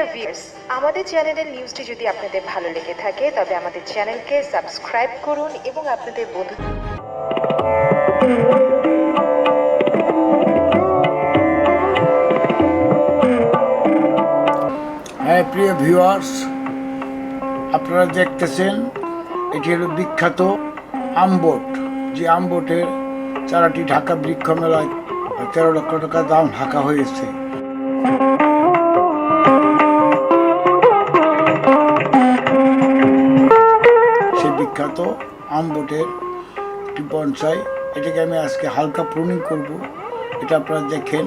Dear viewers আমাদের চ্যানেলের নিউজটি যদি আপনাদের ভালো লেগে থাকে, তবে আমাদের চ্যানেলকে সাবস্ক্রাইব করুন এবং আপনাদের বন্ধু হ্যাঁ প্রিয় ভিউয়ার্স আপনারা দেখতেছেন এটি হলো বিখ্যাত আমবোট যে আমবোটের চারাটি ঢাকা বৃক্ষ মেলায় তেরো লক্ষ টাকা দাম ঢাকা হয়েছে। বিখ্যাত আমবোটের একটি বনসাই। এটাকে আমি আজকে হালকা প্রুনিং করব। এটা আপনারা দেখেন।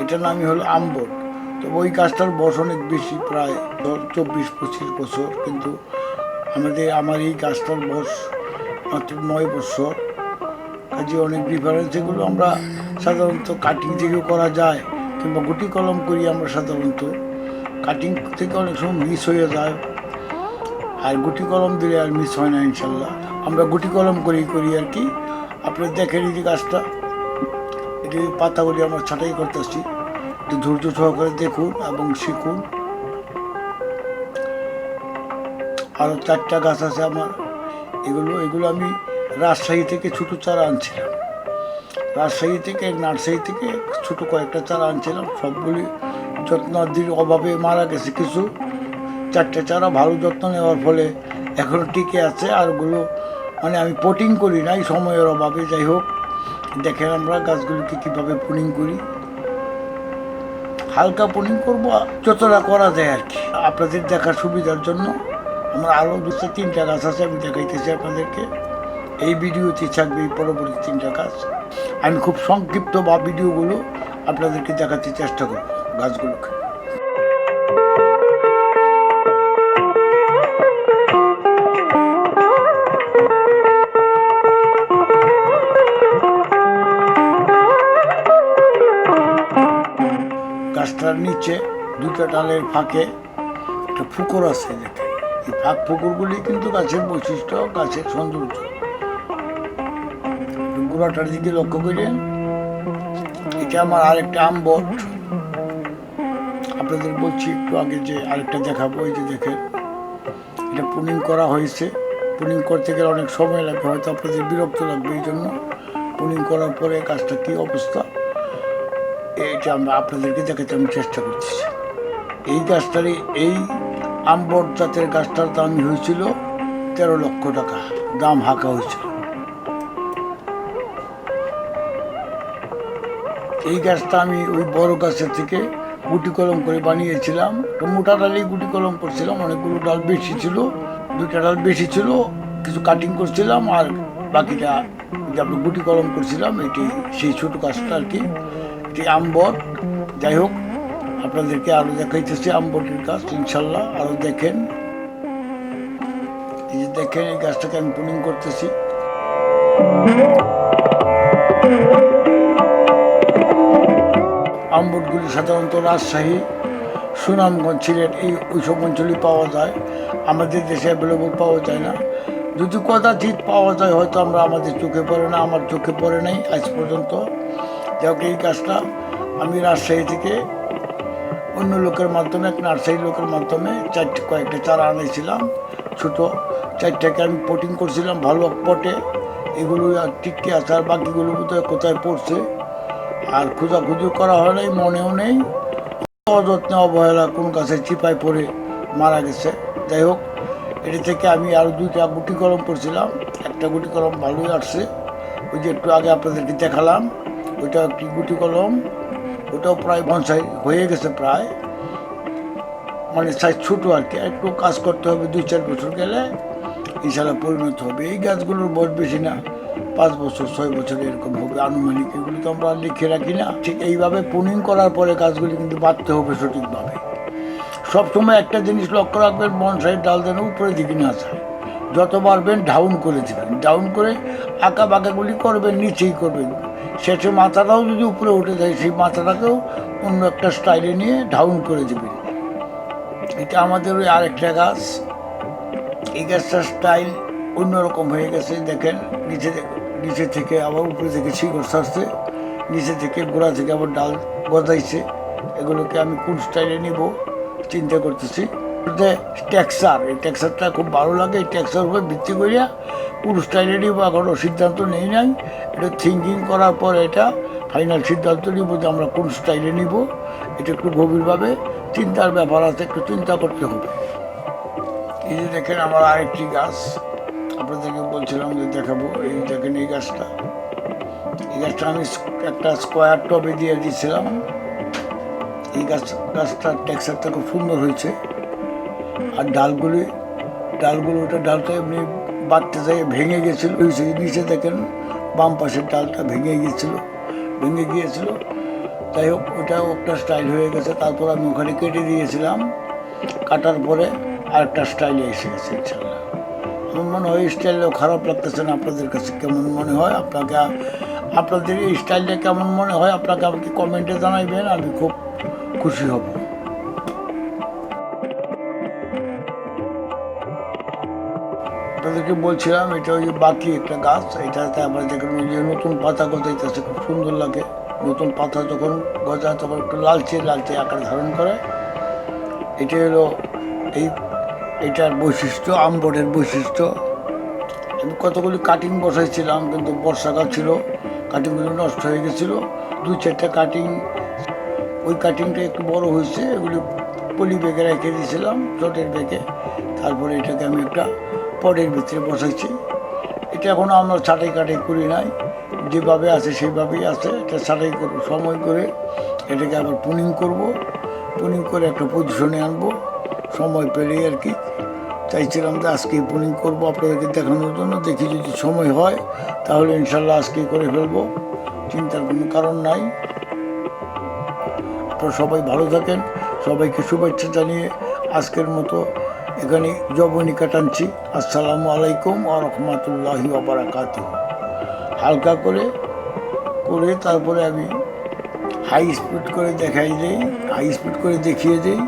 এটার নামই হলো আমবোট তো ওই গাছটার বয়স অনেক বেশি প্রায় চব্বিশ পঁচিশ বছর। কিন্তু আমাদের, আমার এই গাছটার বয়স মাত্র নয় বছর। কাজে অনেক ডিফারেন্স এগুলো আমরা সাধারণত কাটিং থেকেও করা যায় কিংবা গুটি কলম করি আমরা সাধারণত। কাটিং থেকে অনেক সময় মিস হয়ে যায়। আর গুটি কলম দিলে আর মিস হয় না ইনশাল্লাহ। আমরা গুটি কলম করি করি আর কি। আপনি দেখেন এই যে গাছটা এটি পাতাগুলি আমরা ছাঁটাই করতেছি। ধৈর্য সহকারে দেখুন এবং শিখুন। আরও চারটা গাছ আছে আমার। এগুলো এগুলো আমি রাজশাহী থেকে ছোটো চারা আনছিলাম। রাজশাহী থেকে, নার্সারি থেকে ছোটো কয়েকটা চারা আনছিলাম। সবগুলি যত্নাদির অভাবে মারা গেছে কিছু। চারটে চারা ভালো যত্ন নেওয়ার ফলে এখনও টিকে আছে, আর ওগুলো মানে আমি পোটিং করি নাই সময়ের অভাবে। যাই হোক, দেখেন আমরা গাছগুলোকে কীভাবে পুনিং করি। হালকা পুনিং করব, যতটা করা যায় আর কি। আপনাদের দেখার সুবিধার জন্য আমার আরও দুশো তিনটা গাছ আছে, আমি দেখাইতেছি আপনাদেরকে। এই ভিডিওতে থাকবে এই পরবর্তী তিনটা গাছ। আমি খুব সংক্ষিপ্ত বা ভিডিওগুলো আপনাদেরকে দেখাতে চেষ্টা করব গাছগুলোকে। গাছটার নিচে দুটো ডালের ফাঁকে একটা পুকুর আছে দেখে এই ফাঁক পুকুরগুলি কিন্তু গাছের বৈশিষ্ট্য, গাছের সৌন্দর্য। গোড়াটার দিকে লক্ষ্য করেন। এটা আমার আরেকটা আম বট। আপনাদের বলছি একটু আগে যে আরেকটা দেখাবো, এই যে দেখেন, এটা পুনিং করা হয়েছে। পুনিং করতে গেলে অনেক সময় লাগবে হয়তো আপনাদের বিরক্ত লাগবে এই জন্য। পুনিং করার পরে গাছটা কী অবস্থা? এটা আমরা আপনাদেরকে দেখাতে আমি চেষ্টা করতেছি। এই গাছটারই, এই আম্বর জাতের গাছটার দাম হয়েছিল তেরো লক্ষ টাকা। দাম হাঁকা হয়েছিল। এই গাছটা আমি ওই বড় গাছের থেকে গুটি কলম করে বানিয়েছিলাম। মোটা ডালেই গুটি কলম করছিলাম, অনেকগুলো ডাল বেশি ছিল, দুইটা ডাল বেশি ছিল, কিছু কাটিং করছিলাম আর বাকিটা যে আমরা গুটি কলম করছিলাম, এটি সেই ছোটো গাছটা আর কি। এটি আম্বর যাই হোক, আপনাদেরকে আরও দেখাইতেছি আম্বরের গাছ, ইনশাল্লাহ আরও দেখেন। এই যে দেখেন, এই গাছটাকে আমি পুলিং করতেছি। আমবটগুলি সাধারণত রাজশাহী, সুনামগঞ্জ, সিলেট, এই ওইসব অঞ্চলেই পাওয়া যায়। আমাদের দেশে অ্যাভেলেবল পাওয়া যায় না। যদি কদাচিৎ পাওয়া যায়, হয়তো আমরা আমাদের চোখে পড়ে না, আমার চোখে পড়ে নাই আজ পর্যন্ত। যাক এই কাজটা আমি রাজশাহী থেকে অন্য লোকের মাধ্যমে, এক নার্সারি লোকের মাধ্যমে চারটে, কয়েকটা চারা আনিয়েছিলাম ছোটো চারটাকে আমি পটিং করছিলাম, ভালো পটে। এগুলো টিকতে আছে, আর বাকিগুলো বোধহয় কোথায় পড়ছে, আর খোঁজাখুঁজি করা হয় নাই, মনেও নেই। অযত্নে অবহেলা, কোন গাছে চিপায় পড়ে মারা গেছে। যাই হোক, এটি থেকে আমি আরও দুইটা গুটি কলম করছিলাম একটা গুটি কলম ভালোই আসছে। ওই যে একটু আগে আপনাদেরকে দেখালাম ওইটা একটি গুটি কলম? ওটাও প্রায় বনসাই হয়ে গেছে প্রায়। মানে সাইজ ছোটো আর কি, একটু কাজ করতে হবে দুই চার বছর গেলে ইনশাল্লাহ পরিণত হবে। এই গাছগুলোর বয়স বেশি না, পাঁচ বছর, ছয় বছর এরকম হবে। আনুমানিক এগুলো তো আমরা লিখে রাখি না। ঠিক এইভাবে পুনিং করার পরে গাছগুলি কিন্তু বাঁধতে হবে সঠিকভাবে। সবসময় একটা জিনিস লক্ষ্য রাখবেন বনসাইড ডাল যেন উপরের দিকে না যায়। যত পারবেন ডাউন করে দেবেন। ডাউন করে আঁকা বাঁকাগুলি করবেন, নিচেই করবেন। শেষে মাথাটাও যদি উপরে উঠে যায়, সেই মাথাটাকেও অন্য একটা স্টাইলে নিয়ে ডাউন করে দেবেন এটা আমাদের ওই আরেকটা গাছ। এই গাছটার স্টাইল অন্যরকম হয়ে গেছে, দেখেন। নিচে নিচে থেকে আবার উপরে থেকে শিকড় ছাড়ছে। নিচে থেকে গোড়া থেকে আবার ডাল গজাইছে। এগুলোকে আমি কোন স্টাইলে নিব? চিন্তা করতেছি। যে টেক্সার এই টেক্সারটা খুব ভালো লাগে। এই টেক্সার উপর ভিত্তি করিয়া পুরো স্টাইলেরই বা কোনো সিদ্ধান্ত নেই নাই। এটা থিঙ্কিং করার পর এটা ফাইনাল সিদ্ধান্ত নিব যে আমরা কোন স্টাইলে নিব। এটা একটু গভীরভাবে চিন্তার ব্যাপার আছে, একটু চিন্তা করতে হবে। এই যে দেখেন আমার আরেকটি গাছ। আপনাদেরকে বলছিলাম যে দেখাবো, এই দেখেন এই গাছটা। এই গাছটা আমি একটা স্কোয়ার টবে দিয়ে দিয়েছিলাম। এই গাছ গাছটার টেক্সারটা খুব সুন্দর হয়েছে। আর ডালগুলি ডালগুলো ওটা ডালটা এমনি বাড়তে যায় ভেঙে গেছিল। নিচে দেখেন বাম পাশের ডালটা ভেঙে গিয়েছিল ভেঙে গিয়েছিল। যাই হোক, ওটাও একটা স্টাইল হয়ে গেছে। তারপর আমি ওখানে কেটে দিয়েছিলাম। কাটার পরে আরেকটা স্টাইলে এসে গেছে ইনশাল্লাহ আমার মনে হয় এই স্টাইলটাও খারাপ লাগতেছে না আপনাদের কাছে, কেমন মনে হয়? আপনাকে আপনাদের এই স্টাইলটা কেমন মনে হয়? আপনাকে আমাকে কমেন্টে জানাইবেন, আমি খুব খুশি হব। আপনাদেরকে বলছিলাম, এটা ওই বাকি একটা গাছ, এটাতে আবার দেখেন যে নতুন পাতা গজাইতেছে খুব সুন্দর লাগে। নতুন পাতা যখন গজায় তখন একটু লালচে লালচে আকার ধারণ করে। এটা হলো এই, এটার বৈশিষ্ট্য আমবরের বৈশিষ্ট্য। আমি কতগুলি কাটিং বসাইছিলাম, কিন্তু বর্ষাকাল ছিল কাটিংগুলো নষ্ট হয়ে গেছিল। দু চারটা কাটিং ওই কাটিংটা একটু বড় হয়েছে, এগুলি পলি ব্যাগে রেখে দিয়েছিলাম চটের ব্যাগে। তারপরে এটাকে আমি একটা পটের ভিতরে বসাইছি। এটা এখনও আমরা ছাটাই কাটাই করি নাই। যেভাবে আছে, সেইভাবেই আছে। এটা ছাটাই করব সময় করে এটাকে আবার পুনিং করব। পুনিং করে একটা পজিশনে আনব। সময় পেলেই আর কি চাইছিলাম যে আজকেই পুনিং করব আপনাদেরকে দেখানোর জন্য। দেখি যদি সময় হয়, তাহলে ইনশাল্লাহ আজকেই করে ফেলব। চিন্তার কোনো কারণ নাই। আপনারা সবাই ভালো থাকেন। সবাইকে শুভেচ্ছা জানিয়ে আজকের মতো এখানে জবনিকা টানছি আসসালামু আলাইকুম আ রহমতুল্লাহি ওবরাকাত হালকা করে করে তারপরে আমি হাই স্পিড করে দেখাই দিই হাই স্পিড করে দেখিয়ে দিই।